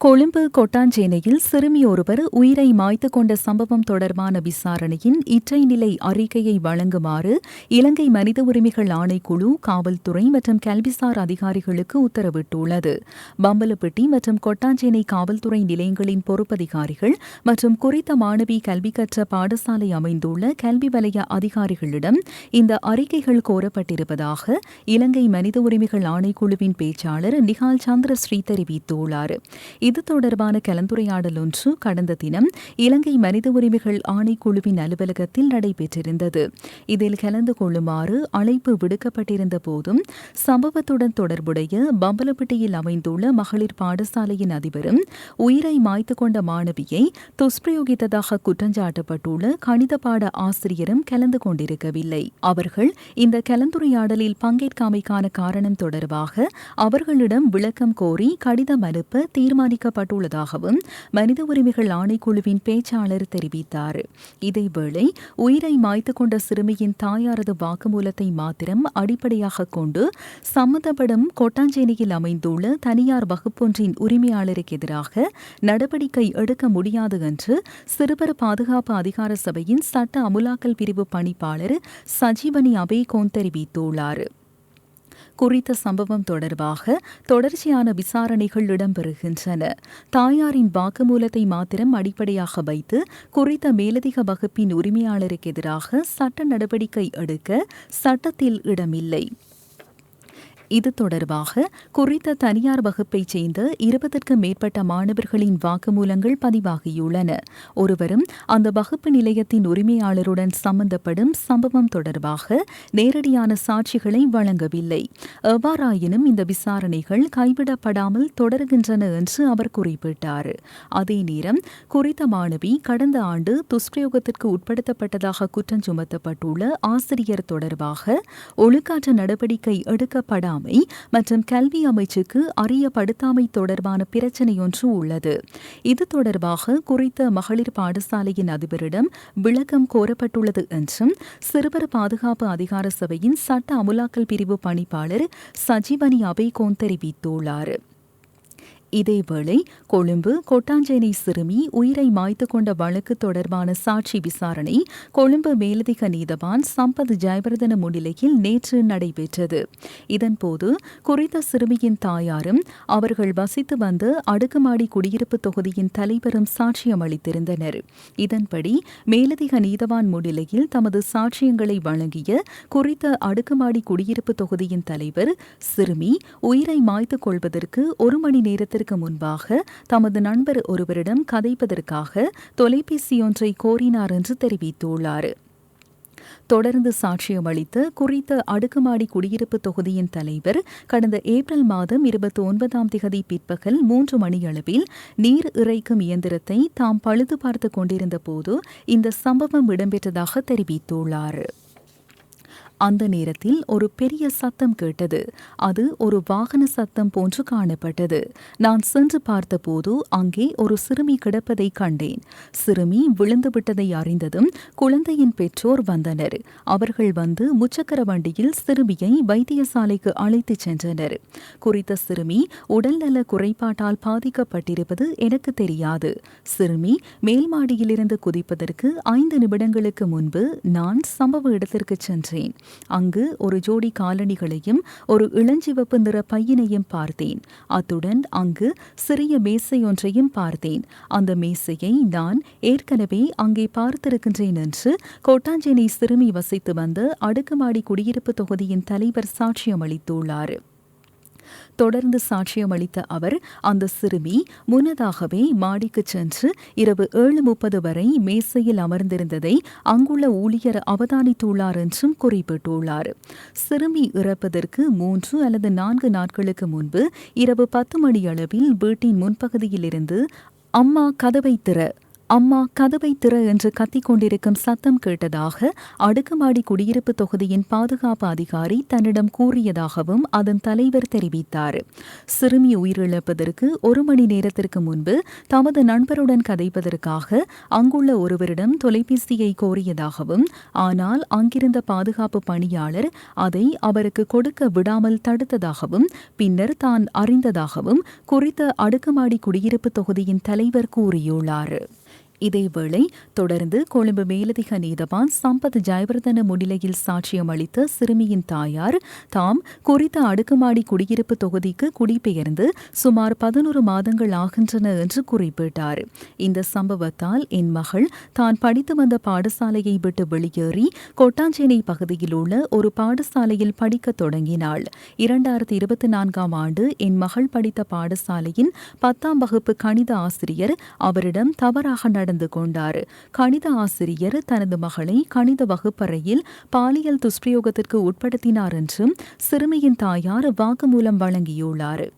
கொழும்பு கொட்டாஞ்சேனையில் சிறுமி ஒருவர் உயிரை மாய்த்து கொண்ட சம்பவம் தொடர்பான விசாரணையின் இற்றை நிலை அறிக்கையை வழங்குமாறு இலங்கை மனித உரிமைகள் ஆணைக்குழு காவல்துறை மற்றும் கல்விசார் அதிகாரிகளுக்கு உத்தரவிட்டுள்ளது. பம்பலப்பட்டி மற்றும் கொட்டாஞ்சேனை காவல்துறை நிலையங்களின் பொறுப்பதிகாரிகள் மற்றும் குறித்த மாணவி கல்வி கற்ற பாடசாலை அமைந்துள்ள கல்வி வலய அதிகாரிகளிடம் இந்த அறிக்கைகள் கோரப்பட்டிருப்பதாக இலங்கை மனித உரிமைகள் ஆணைக்குழுவின் பேச்சாளர் நிகால் சந்திரஸ்ரீ தெரிவித்துள்ளார். இது தொடர்பான கலந்துரையாடல் ஒன்று கடந்த தினம் இலங்கை மனித உரிமைகள் ஆணைக்குழுவின் அலுவலகத்தில் நடைபெற்றிருந்தது. இதில் கலந்து கொள்ளுமாறு அழைப்பு விடுக்கப்பட்டிருந்த போதும் சம்பவத்துடன் தொடர்புடைய பம்பலப்பட்டியில் அமைந்துள்ள மகளிர் பாடசாலையின் அதிபரும் உயிரை மாய்த்து கொண்ட மாணவியை துஷ்பிரயோகித்ததாக குற்றஞ்சாட்டப்பட்டுள்ள கணித பாட ஆசிரியரும் கலந்து கொண்டிருக்கவில்லை. அவர்கள் இந்த கலந்துரையாடலில் பங்கேற்காமைக்கான காரணம் தொடர்பாக அவர்களிடம் விளக்கம் கோரி கடிதம் அனுப்ப தீர்மானிக்க தீர்மானிக்கப்பட்டுள்ளதாகவும் மனித உரிமைகள் ஆணைக்குழுவின் பேச்சாளர் தெரிவித்தார். இதேவேளை உயிரை மாய்த்து கொண்ட சிறுமியின் தாயாரது வாக்குமூலத்தை மாத்திரம் அடிப்படையாக கொண்டு சம்மந்தப்படும் கொட்டாஞ்சேனியில் அமைந்துள்ள தனியார் வகுப்பொன்றின் உரிமையாளருக்கு எதிராக நடவடிக்கை எடுக்க முடியாது என்று சிறுவர் பாதுகாப்பு அதிகார சபையின் சட்ட அமுலாக்கல் பிரிவு பணிப்பாளர் சஜீவனி அபேகோன் தெரிவித்துள்ளார். குறித்த சம்பவம் தொடர்பாக தொடர்ச்சியான விசாரணைகள் இடம்பெறுகின்றன. தாயாரின் வாக்குமூலத்தை மாத்திரம் அடிப்படையாக வைத்து குறித்த மேலதிக வகுப்பின் உரிமையாளருக்கு எதிராக சட்ட நடவடிக்கை எடுக்க சட்டத்தில் இடமில்லை. இது தொடர்பாக குறித்த தனியார் வகுப்பைச் சேர்ந்த இருபதற்கும் மேற்பட்ட மாணவர்களின் வாக்குமூலங்கள் பதிவாகியுள்ளன. ஒருவரும் அந்த வகுப்பு நிலையத்தின் உரிமையாளருடன் சம்பந்தப்படும் சம்பவம் தொடர்பாக நேரடியான சாட்சிகளை வழங்கவில்லை. எவ்வாறாயினும் இந்த விசாரணைகள் கைவிடப்படாமல் தொடர்கின்றன என்று அவர் குறிப்பிட்டார். அதே நேரம் குறித்த மாணவி கடந்த ஆண்டு துஷ்பிரயோகத்திற்கு உட்படுத்தப்பட்டதாக குற்றம் சுமத்தப்பட்டுள்ள ஆசிரியர் தொடர்பாக ஒழுக்காற்ற நடவடிக்கை எடுக்கப்படாமல் இல்லாமை மற்றும் கல்வி அமைச்சுக்கு அறியப்படுத்தாமை தொடர்பான பிரச்சினையொன்று உள்ளது. இது தொடர்பாக குறித்த மகளிர் பாடசாலையின் அதிபரிடம் விளக்கம் கோரப்பட்டுள்ளது என்றும் சிறுவர் பாதுகாப்பு அதிகார சபையின் சட்ட அமுலாக்கல் பிரிவு பணிப்பாளர் சஜீவனி அபேகோன் தெரிவித்துள்ளார். இதேவேளை கொழும்பு கொட்டாஞ்சேனை சிறுமி உயிரை மாய்த்து கொண்ட வழக்கு தொடர்பான சாட்சி விசாரணை கொழும்பு மேலதிக நீதவான் சம்பத் ஜெயவர்தன முன்னிலையில் நேற்று நடைபெற்றது. இதன்போது குறித்த சிறுமியின் தாயாரும் அவர்கள் வசித்து வந்த அடுக்குமாடி குடியிருப்பு தொகுதியின் தலைவரும் சாட்சியம் அளித்திருந்தனர். இதன்படி மேலதிக நீதவான் முன்னிலையில் தமது சாட்சியங்களை வழங்கிய குறித்த அடுக்குமாடி குடியிருப்பு தொகுதியின் தலைவர் சிறுமி உயிரை மாய்த்துக் கொள்வதற்கு ஒரு மணி நேரத்தில் மாதத்திற்கு முன்பாக தமது நண்பர் ஒருவரிடம் கதைப்பதற்காக தொலைபேசியொன்றை கோரினார் என்று தெரிவித்துள்ளார். தொடர்ந்து சாட்சியம் அளித்த குறித்த அடுக்குமாடி குடியிருப்பு தொகுதியின் தலைவர் கடந்த ஏப்ரல் மாதம் இருபத்தி ஒன்பதாம் திகதி பிற்பகல் மூன்று மணியளவில் நீர் இறைக்கும் இயந்திரத்தை தாம் பழுது பார்த்து கொண்டிருந்த போது இந்த சம்பவம் இடம்பெற்றதாக தெரிவித்துள்ளார். அந்த நேரத்தில் ஒரு பெரிய சத்தம் கேட்டது. அது ஒரு வாகன சத்தம் போன்று காணப்பட்டது. நான் சென்று பார்த்தபோது அங்கே ஒரு சிறுமி கிடப்பதை கண்டேன். சிறுமி விழுந்துவிட்டதை அறிந்ததும் குழந்தையின் பெற்றோர் வந்தனர். அவர்கள் வந்து முச்சக்கர வண்டியில் சிறுமியை வைத்தியசாலைக்கு அழைத்துச் சென்றனர். குறித்த சிறுமி உடல்நல குறைபாட்டால் பாதிக்கப்பட்டிருப்பது எனக்கு தெரியாது. சிறுமி மேல் மாடியிலிருந்து குதிப்பதற்கு ஐந்து நிமிடங்களுக்கு முன்பு நான் சம்பவ இடத்திற்கு சென்றேன். அங்கு ஒரு ஜோடி காலணிகளையும் ஒரு இளஞ்சிவப்பு நிற பையனையும் பார்த்தேன். அத்துடன் அங்கு சிறிய மேசையொன்றையும் பார்த்தேன். அந்த மேசையை நான் ஏற்கனவே அங்கே பார்த்திருக்கின்றேன் என்று கோட்டாஞ்சேனை சிறுமி வசித்து வந்த அடுக்குமாடி குடியிருப்பு தொகுதியின் தலைவர் சாட்சியம் அளித்துள்ளார் தொடர்ந்து சாட்சியம் அளித்த அவர் அந்த சிறுமி முன்னதாகவே மாடிக்கு சென்று இரவு ஏழு முப்பது வரை மேசையில் அமர்ந்திருந்ததை அங்குள்ள ஊழியர் அவதானித்துள்ளார் என்றும் குறிப்பிட்டுள்ளார். சிறுமி இறப்பதற்கு மூன்று அல்லது நான்கு நாட்களுக்கு முன்பு இரவு பத்து மணி அளவில் வீட்டின் முன்பகுதியிலிருந்து அம்மா கதவை திற அம்மா கதவை திற என்று கத்திக் கொண்டிருக்கும் சத்தம் கேட்டதாக அடுக்குமாடி குடியிருப்பு தொகுதியின் பாதுகாப்பு அதிகாரி தன்னிடம் கூறியதாகவும் அதன் தலைவர் தெரிவித்தார். சிறுமி உயிரிழப்பதற்கு ஒரு மணி நேரத்திற்கு முன்பு தமது நண்பருடன் கதைப்பதற்காக அங்குள்ள ஒருவரிடம் தொலைபேசியை கோரியதாகவும் ஆனால் அங்கிருந்த பாதுகாப்பு பணியாளர் அதை அவருக்கு கொடுக்க விடாமல் தடுத்ததாகவும் பின்னர் தான் அறிந்ததாகவும் குறித்த அடுக்குமாடி குடியிருப்பு தொகுதியின் தலைவர் கூறியுள்ளார். இதேவேளை தொடர்ந்து கொழும்பு மேலதிக நீதவான் சம்பத் ஜெயவர்தன முன்னிலையில் சாட்சியம் அளித்த சிறுமியின் தாயார் தாம் குறித்த அடுக்குமாடி குடியிருப்பு தொகுதிக்கு குடிபெயர்ந்து சுமார் பதினோரு மாதங்கள் ஆகின்றன என்று குறிப்பிட்டார். இந்த சம்பவத்தால் என் மகள் தான் படித்து வந்த பாடசாலையை விட்டு வெளியேறி கொட்டாஞ்சேனை பகுதியில் உள்ள ஒரு பாடசாலையில் படிக்கத் தொடங்கினாள். இரண்டாயிரத்தி இருபத்தி நான்காம் ஆண்டு என் மகள் படித்த பாடசாலையின் பத்தாம் வகுப்பு கணித ஆசிரியர் அவரிடம் தவறாக நடந்து கொண்டார். கணித ஆசிரியர் தனது மகளை கணித வகுப்பறையில் பாலியல் துஷ்பிரயோகத்திற்கு உட்படுத்தினார் என்றும் சிறுமியின் தாயார் வாக்குமூலம் வழங்கியுள்ளார்.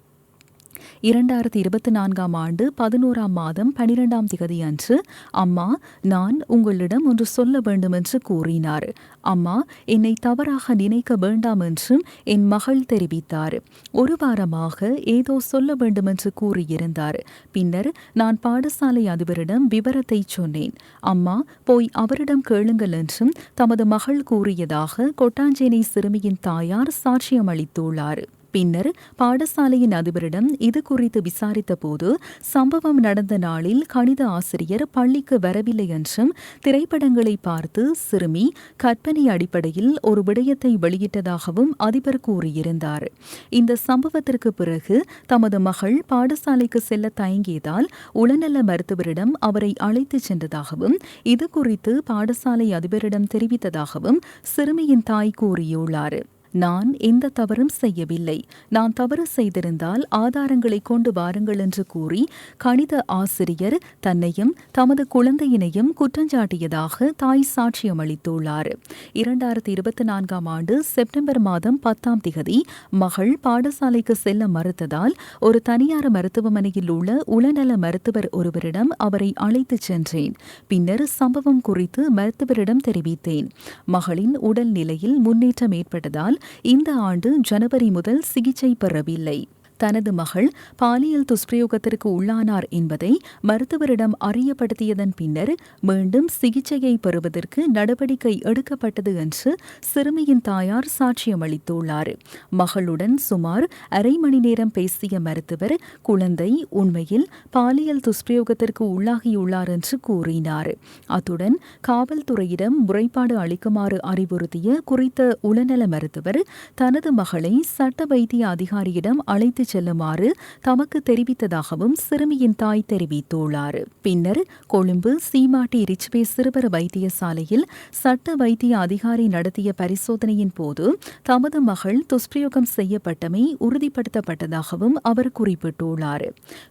இரண்டாயிரத்தி இருபத்தி நான்காம் ஆண்டு பதினோராம் மாதம் பனிரெண்டாம் திகதி அன்று அம்மா நான் உங்களிடம் ஒன்று சொல்ல வேண்டும் என்று கூறினார். அம்மா என்னை தவறாக நினைக்க வேண்டாம் என்றும் என் மகள் தெரிவித்தார். ஒரு வாரமாக ஏதோ சொல்ல வேண்டும் என்று கூறியிருந்தார். பின்னர் நான் பாடசாலை அதிபரிடம் விவரத்தை சொன்னேன். அம்மா போய் அவரிடம் கேளுங்கள் என்றும் தமது மகள் கூறியதாக கொட்டாஞ்சேனை சிறுமியின் தாயார் சாட்சியம் அளித்துள்ளார். பின்னர் பாடசாலையின் அதிபரிடம் இது குறித்து விசாரித்த போது சம்பவம் நடந்த நாளில் கணித ஆசிரியர் பள்ளிக்கு வரவில்லை என்றும் திரைப்படங்களை பார்த்து சிறுமி கற்பனை அடிப்படையில் ஒரு விடயத்தை வெளியிட்டதாகவும் அதிபர் கூறியிருந்தார். இந்த சம்பவத்திற்கு பிறகு தமது மகள் பாடசாலைக்கு செல்ல தயங்கியதால் உளநல மருத்துவரிடம் அவரை அழைத்துச் சென்றதாகவும் இது குறித்து பாடசாலை அதிபரிடம் தெரிவித்ததாகவும் சிறுமியின் தாய் கூறியுள்ளார். நான் எந்த தவறும் செய்யவில்லை. நான் தவறு செய்திருந்தால் ஆதாரங்களை கொண்டு வாருங்கள் என்று கூறி கணித ஆசிரியர் தன்னையும் தமது குழந்தையினையும் குற்றஞ்சாட்டியதாக தாய் சாட்சியம் அளித்துள்ளார் இரண்டாயிரத்தி இருபத்தி நான்காம் ஆண்டு செப்டம்பர் மாதம் பத்தாம் திகதி மகள் பாடசாலைக்கு செல்ல மறுத்ததால் ஒரு தனியார் மருத்துவமனையில் உள்ள உளநல மருத்துவர் ஒருவரிடம் அவரை அழைத்துச் சென்றேன். பின்னர் சம்பவம் குறித்து மருத்துவரிடம் தெரிவித்தேன். மகளின் உடல் நிலையில் முன்னேற்றம் ஏற்பட்டதால் இந்த ஆண்டு ஜனவரி முதல் சிகிச்சை பெறவில்லை. தனது மகள் பாலியல் துஷ்பிரயோகத்திற்கு உள்ளானார் என்பதை மருத்துவரிடம் அறியப்படுத்தியதன் பின்னர் மீண்டும் சிகிச்சையை பெறுவதற்கு நடவடிக்கை எடுக்கப்பட்டது என்று சிறுமியின் தாயார் சாட்சியம் அளித்துள்ளார் மகளுடன் சுமார் அரை மணி நேரம் பேசிய மருத்துவர் குழந்தை உண்மையில் பாலியல் துஷ்பிரயோகத்திற்கு உள்ளாகியுள்ளார் என்று கூறினார். அத்துடன் காவல்துறையிடம் முறைப்பாடு அளிக்குமாறு அறிவுறுத்திய குறித்த உளநல மருத்துவர் தனது மகளை சட்ட வைத்திய அதிகாரியிடம் அழைத்துச் செல்லுமாறு தமக்கு தெரிவித்ததாகவும் சிறுமியின் தாய் தெரிவித்துள்ளார். பின்னர் கொழும்பு சீமாட்டி ரிச்வே சிறுவர் வைத்தியசாலையில் சட்ட வைத்திய அதிகாரி நடத்திய பரிசோதனையின் போது தமது மகள் துஷ்பிரயோகம் செய்யப்பட்டமை உறுதிப்படுத்தப்பட்டதாகவும் அவர் குறிப்பிட்டுள்ளார்.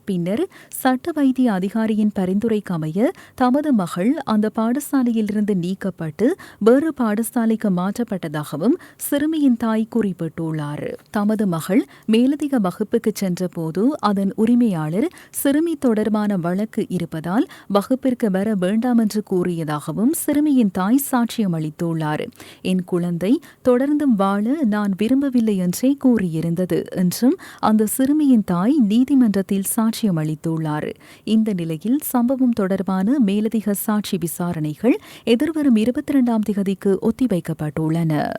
பின்னர் சட்ட வைத்திய அதிகாரியின் பரிந்துரைக்கமைய தமது மகள் அந்த பாடசாலையிலிருந்து நீக்கப்பட்டு வேறு பாடசாலைக்கு மாற்றப்பட்டதாகவும் சிறுமியின் தாய் குறிப்பிட்டுள்ளார். தமது மகள் மேலதிக வகுப்பு வகுப்புக்கு சென்றபோது அதன் உரிமையாளர் சிறுமி தொடர்பான வழக்கு இருப்பதால் வகுப்பிற்கு வர வேண்டாம் என்று கூறியதாகவும் சிறுமியின் தாய் சாட்சியம் அளித்துள்ளார். என் குழந்தை தொடர்ந்தும் வாழ நான் விரும்பவில்லை என்றே கூறியிருந்தது. என்றும் அந்த சிறுமியின் தாய் நீதிமன்றத்தில் சாட்சியம் அளித்துள்ளார். இந்த நிலையில் சம்பவம் தொடர்பான மேலதிக சாட்சி விசாரணைகள் எதிர்வரும் இருபத்தி இரண்டாம் திகதிக்கு ஒத்திவைக்கப்பட்டுள்ளன.